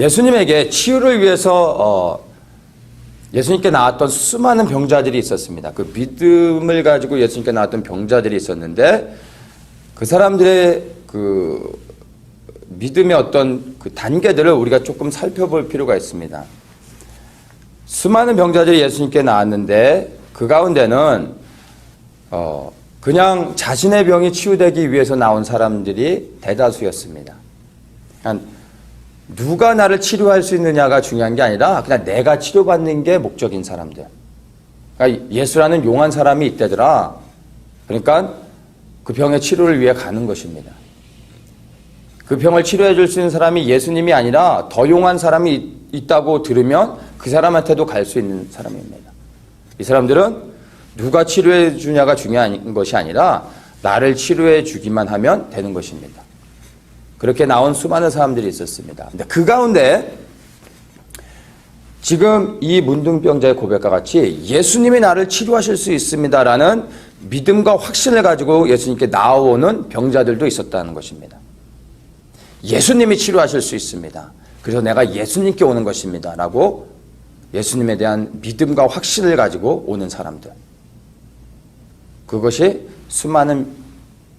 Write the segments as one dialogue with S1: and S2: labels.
S1: 예수님에게 치유를 위해서 어, 예수님께 나왔던 수많은 병자들이 있었습니다. 그 믿음을 가지고 예수님께 나왔던 병자들이 있었는데 그 사람들의 그 믿음의 어떤 그 단계들을 우리가 조금 살펴볼 필요가 있습니다. 수많은 병자들이 예수님께 나왔는데 그 가운데는 어 그냥 자신의 병이 치유되기 위해서 나온 사람들이 대다수였습니다. 그러니까 누가 나를 치료할 수 있느냐가 중요한 게 아니라 그냥 내가 치료받는 게 목적인 사람들. 그러니까 예수라는 용한 사람이 있대더라. 그러니까 그 병의 치료를 위해 가는 것입니다. 그 병을 치료해 줄 수 있는 사람이 예수님이 아니라 더 용한 사람이 있다고 들으면 그 사람한테도 갈 수 있는 사람입니다. 이 사람들은 누가 치료해 주냐가 중요한 것이 아니라 나를 치료해 주기만 하면 되는 것입니다. 그렇게 나온 수많은 사람들이 있었습니다. 근데 그 가운데 지금 이 문둥병자의 고백과 같이 예수님이 나를 치료하실 수 있습니다라는 믿음과 확신을 가지고 예수님께 나오는 병자들도 있었다는 것입니다. 예수님이 치료하실 수 있습니다. 그래서 내가 예수님께 오는 것입니다. 라고 예수님에 대한 믿음과 확신을 가지고 오는 사람들. 그것이 수많은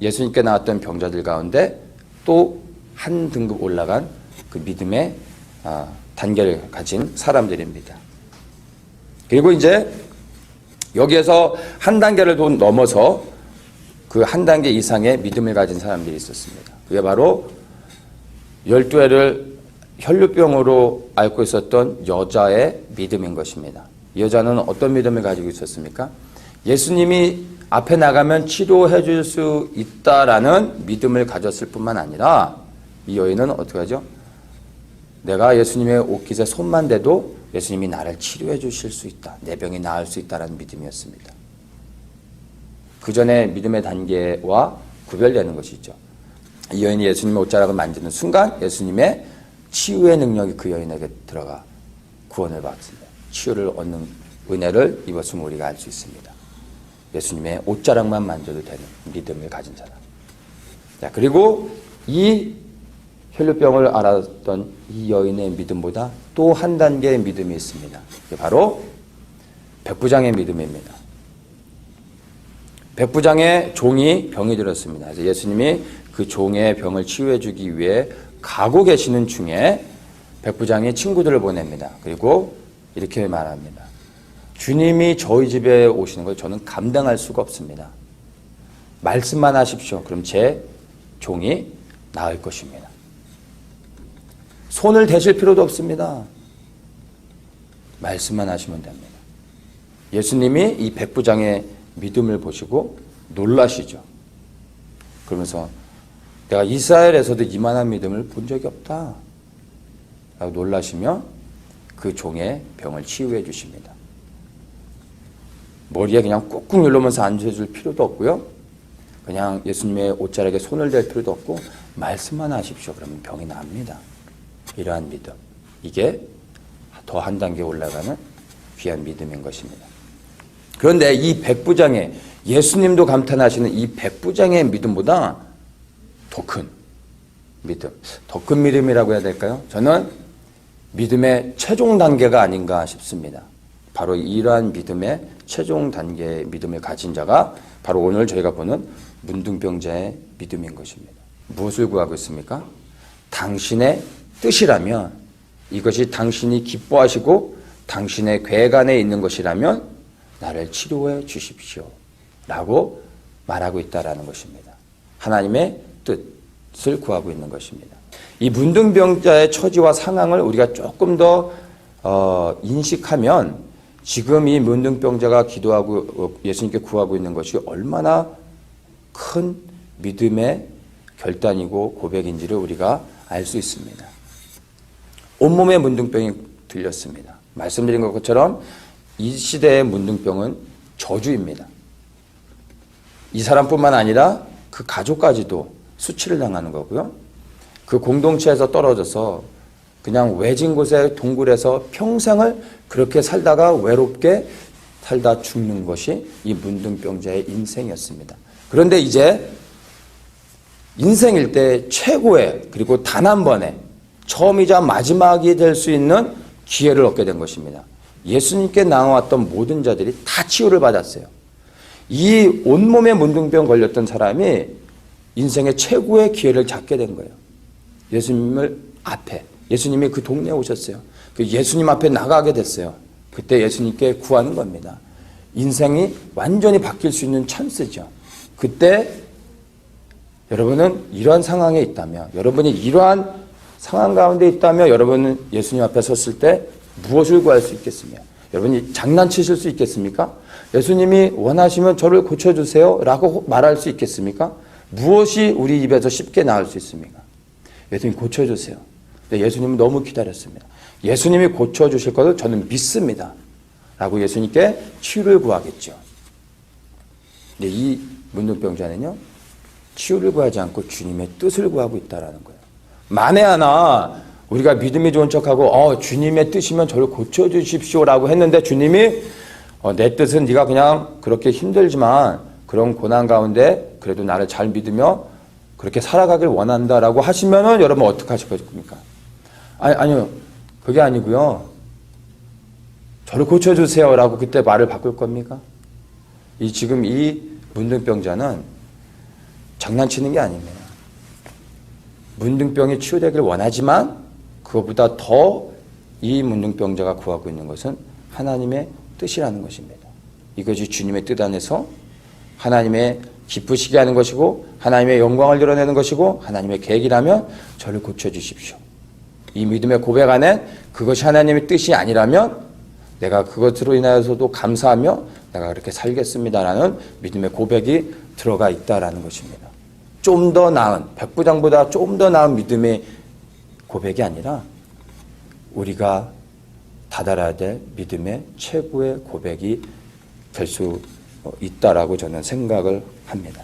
S1: 예수님께 나왔던 병자들 가운데 또 한 등급 올라간 그 믿음의 아, 단계를 가진 사람들입니다. 그리고 이제 여기에서 한 단계를 더 넘어서 그 한 단계 이상의 믿음을 가진 사람들이 있었습니다. 그게 바로 열두 해를 혈류병으로 앓고 있었던 여자의 믿음인 것입니다. 이 여자는 어떤 믿음을 가지고 있었습니까? 예수님이 앞에 나가면 치료해 줄 수 있다라는 믿음을 가졌을 뿐만 아니라 이 여인은 어떻게 하죠? 내가 예수님의 옷깃에 손만 대도 예수님이 나를 치료해 주실 수 있다. 내 병이 나을 수 있다라는 믿음이었습니다. 그 전에 믿음의 단계와 구별되는 것이 있죠. 이 여인이 예수님의 옷자락을 만지는 순간 예수님의 치유의 능력이 그 여인에게 들어가 구원을 받습니다. 치유를 얻는 은혜를 입었음을 우리가 알 수 있습니다. 예수님의 옷자락만 만져도 되는 믿음을 가진 사람. 자, 그리고 이 혈류병을 알았던 이 여인의 믿음보다 또 한 단계의 믿음이 있습니다. 바로 백부장의 믿음입니다. 백부장의 종이 병이 들었습니다. 그래서 예수님이 그 종의 병을 치유해 주기 위해 가고 계시는 중에 백부장이 친구들을 보냅니다. 그리고 이렇게 말합니다. 주님이 저희 집에 오시는 걸 저는 감당할 수가 없습니다. 말씀만 하십시오. 그럼 제 종이 나을 것입니다. 손을 대실 필요도 없습니다. 말씀만 하시면 됩니다. 예수님이 이 백부장의 믿음을 보시고 놀라시죠. 그러면서 내가 이스라엘에서도 이만한 믿음을 본 적이 없다. 라고 놀라시며 그 종의 병을 치유해 주십니다. 머리에 그냥 꾹꾹 눌러면서 앉아줄 필요도 없고요. 그냥 예수님의 옷자락에 손을 댈 필요도 없고 말씀만 하십시오. 그러면 병이 납니다. 이러한 믿음. 이게 더 한 단계 올라가는 귀한 믿음인 것입니다. 그런데 이 백부장의 예수님도 감탄하시는 이 백부장의 믿음보다 더 큰 믿음, 더 큰 믿음이라고 해야 될까요? 저는 믿음의 최종 단계가 아닌가 싶습니다. 바로 이러한 믿음의 최종 단계의 믿음을 가진 자가 바로 오늘 저희가 보는 문둥병자의 믿음인 것입니다. 무엇을 구하고 있습니까? 당신의 뜻이라면 이것이 당신이 기뻐하시고 당신의 괴간에 있는 것이라면 나를 치료해 주십시오. 라고 말하고 있다라는 것입니다. 하나님의 뜻을 구하고 있는 것입니다. 이 문둥병자의 처지와 상황을 우리가 조금 더 어, 인식하면 지금 이 문둥병자가 기도하고 어, 예수님께 구하고 있는 것이 얼마나 큰 믿음의 결단이고 고백인지를 우리가 알 수 있습니다. 온몸에 문둥병이 들렸습니다. 말씀드린 것처럼 이 시대의 문둥병은 저주입니다. 이 사람뿐만 아니라 그 가족까지도 수치를 당하는 거고요. 그 공동체에서 떨어져서 그냥 외진 곳에 동굴에서 평생을 그렇게 살다가 외롭게 살다 죽는 것이 이 문둥병자의 인생이었습니다. 그런데 이제 인생일 때 최고의 그리고 단 한 번에 처음이자 마지막이 될 수 있는 기회를 얻게 된 것입니다. 예수님께 나와왔던 모든 자들이 다 치유를 받았어요. 이 온몸에 문둥병 걸렸던 사람이 인생의 최고의 기회를 잡게 된 거예요. 예수님을 앞에, 예수님이 그 동네에 오셨어요. 그 예수님 앞에 나가게 됐어요. 그때 예수님께 구하는 겁니다. 인생이 완전히 바뀔 수 있는 찬스죠. 그때 여러분은 이러한 상황에 있다면, 여러분이 이러한 상황 가운데 있다면 여러분은 예수님 앞에 섰을 때 무엇을 구할 수 있겠으며, 여러분이 장난치실 수 있겠습니까? 예수님이 원하시면 저를 고쳐주세요. 라고 말할 수 있겠습니까? 무엇이 우리 입에서 쉽게 나올 수 있습니까? 예수님 고쳐주세요. 근데 예수님은 너무 기다렸습니다. 예수님이 고쳐주실 것을 저는 믿습니다. 라고 예수님께 치유를 구하겠죠. 근데 이 문둥병자는요, 치유를 구하지 않고 주님의 뜻을 구하고 있다라는 거예요. 만에 하나 우리가 믿음이 좋은 척하고 어, 주님의 뜻이면 저를 고쳐주십시오라고 했는데 주님이 어, 내 뜻은 네가 그냥 그렇게 힘들지만 그런 고난 가운데 그래도 나를 잘 믿으며 그렇게 살아가길 원한다라고 하시면은 여러분 어떻게 하실 겁니까? 아니, 아니요. 그게 아니고요. 저를 고쳐주세요라고 그때 말을 바꿀 겁니까? 이 지금 이 문둥병자는 장난치는 게 아닙니다. 문둥병이 치유되기를 원하지만 그것보다 더 이 문둥병자가 구하고 있는 것은 하나님의 뜻이라는 것입니다. 이것이 주님의 뜻 안에서 하나님의 기쁘시게 하는 것이고 하나님의 영광을 드러내는 것이고 하나님의 계획이라면 저를 고쳐주십시오. 이 믿음의 고백 안에 그것이 하나님의 뜻이 아니라면 내가 그것으로 인하여서도 감사하며 내가 그렇게 살겠습니다라는 믿음의 고백이 들어가 있다라는 것입니다. 좀 더 나은 백부장보다 좀 더 나은 믿음의 고백이 아니라 우리가 다달아야 될 믿음의 최고의 고백이 될 수 있다라고 저는 생각을 합니다.